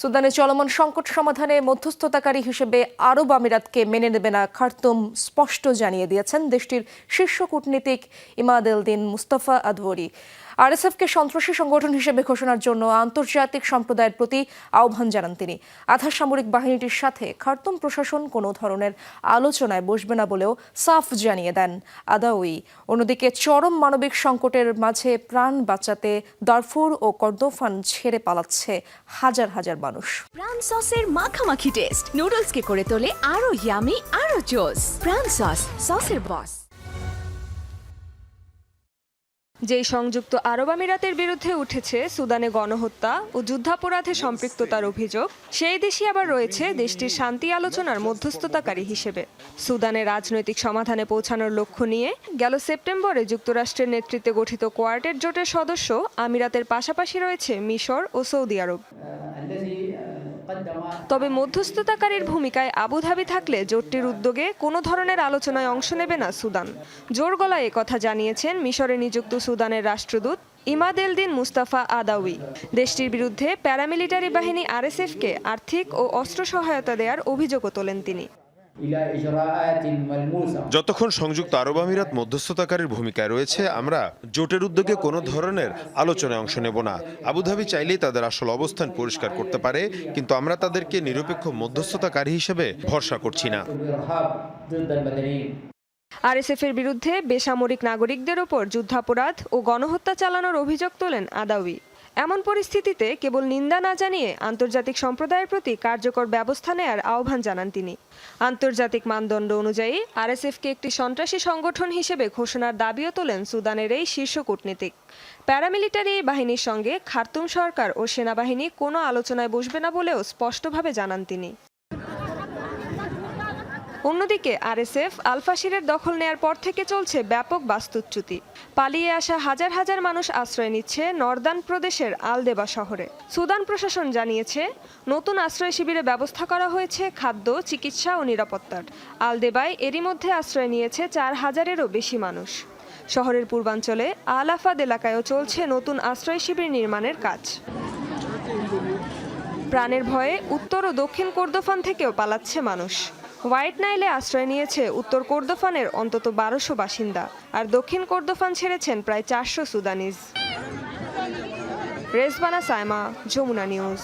সুদানে চলমান সংকট সমাধানে মধ্যস্থতাকারী হিসেবে আরব আমিরাতকে মেনে নেবে না খার্তুম, স্পষ্ট জানিয়ে দিয়েছেন দেশটির শীর্ষ কূটনীতিক ইমাদ এলদিন মুস্তাফা আদওয়ারি আরএসএফকে সন্ত্রাসী সংগঠন হিসেবে ঘোষণার জন্য আন্তর্জাতিক সম্প্রদায়ের প্রতি আহ্বান জানান তিনি। আধা সামরিক বাহিনীটির সাথে খার্তুম প্রশাসন কোনো ধরনের আলোচনায় বসবে না বলেও সাফ জানিয়ে দেন আদাউই। অন্যদিকে চরম মানবিক সংকটের মাঝে প্রাণ বাঁচাতে দারফুর ও কর্দোফান ছেড়ে পালাচ্ছে হাজার হাজার মানুষ। প্রাণ সসের মাখামাখি টেস্ট নুডলসকে করে তোলে আরও ইয়ামি আরও জোস প্রাণ সস সসের বস যেই সংযুক্ত আরব আমিরাতের বিরুদ্ধে উঠেছে সুদানে গণহত্যা ও যুদ্ধাপরাধে সম্পৃক্ততার অভিযোগ, সেই দেশই আবার রয়েছে দেশটির শান্তি আলোচনার মধ্যস্থতাকারী হিসেবে। সুদানে রাজনৈতিক সমাধানে পৌঁছানোর লক্ষ্য নিয়ে গেল সেপ্টেম্বরে যুক্তরাষ্ট্রের নেতৃত্বে গঠিত কোয়ার্টেট জোটের সদস্য আমিরাতের পাশাপাশি রয়েছে মিশর ও সৌদি আরব। তবে মধ্যস্থতাকারীর ভূমিকায় আবুধাবি থাকলে জোটটির উদ্যোগে কোনো ধরনের আলোচনায় অংশ নেবে না সুদান। জোর গলায় কথা জানিয়েছেন মিশরে নিযুক্ত সুদানের রাষ্ট্রদূত ইমাদেল দিন মুস্তাফা আদাউই। দেশটির বিরুদ্ধে প্যারামিলিটারি বাহিনী আরএসএফকে আর্থিক ও অস্ত্র সহায়তা দেওয়ার অভিযোগও তোলেন তিনি। যতক্ষণ সংযুক্ত আরব আমিরাত মধ্যস্থতাকারীর ভূমিকায় রয়েছে আমরা জোটের উদ্যোগে কোনো ধরনের আলোচনায় অংশ নেব না। আবুধাবি চাইলেই তাদের আসল অবস্থান পরিষ্কার করতে পারে কিন্তু আমরা তাদেরকে নিরপেক্ষ মধ্যস্থতাকারী হিসেবে ভরসা করছি না। আরএসএফ এর বিরুদ্ধে বেসামরিক নাগরিকদের ওপর যুদ্ধাপরাধ ও গণহত্যা চালানোর অভিযোগ তোলেন আদাউই এমন পরিস্থিতিতে কেবল নিন্দা না জানিয়ে আন্তর্জাতিক সম্প্রদায়ের প্রতি কার্যকর ব্যবস্থা নেয়ার আহ্বান জানান তিনি। আন্তর্জাতিক মানদণ্ড অনুযায়ী আরএসএফকে একটি সন্ত্রাসী সংগঠন হিসেবে ঘোষণার দাবিও তোলেন সুদানের এই শীর্ষ কূটনীতিক। প্যারামিলিটারি এই বাহিনীর সঙ্গে খার্তুম সরকার ও সেনাবাহিনী কোনো আলোচনায় বসবে না বলেও স্পষ্টভাবে জানান তিনি। অন্যদিকে আরএসএফ আলফাশিরের দখল নেয়ার পর থেকে চলছে ব্যাপক বাস্তুচ্যুতি। পালিয়ে আসা হাজার হাজার মানুষ আশ্রয় নিচ্ছে নর্দান প্রদেশের আলদেবা শহরে। সুদান প্রশাসন জানিয়েছে, নতুন আশ্রয় শিবিরে ব্যবস্থা করা হয়েছে খাদ্য, চিকিৎসা ও নিরাপত্তার। আলদেবায় এরই মধ্যে আশ্রয় নিয়েছে চার হাজারেরও বেশি মানুষ। শহরের পূর্বাঞ্চলে আলাফাদ এলাকায়ও চলছে নতুন আশ্রয় শিবির নির্মাণের কাজ। প্রাণের ভয়ে উত্তর ও দক্ষিণ কোর্দোফান থেকেও পালাচ্ছে মানুষ। হোয়াইট নাইলে আশ্রয় নিয়েছে উত্তর কোর্দোফানের অন্তত বারোশো বাসিন্দা, আর দক্ষিণ কোর্দোফান ছেড়েছেন প্রায় চারশো সুদানিজ। রেজবানা সায়মা, যমুনা নিউজ।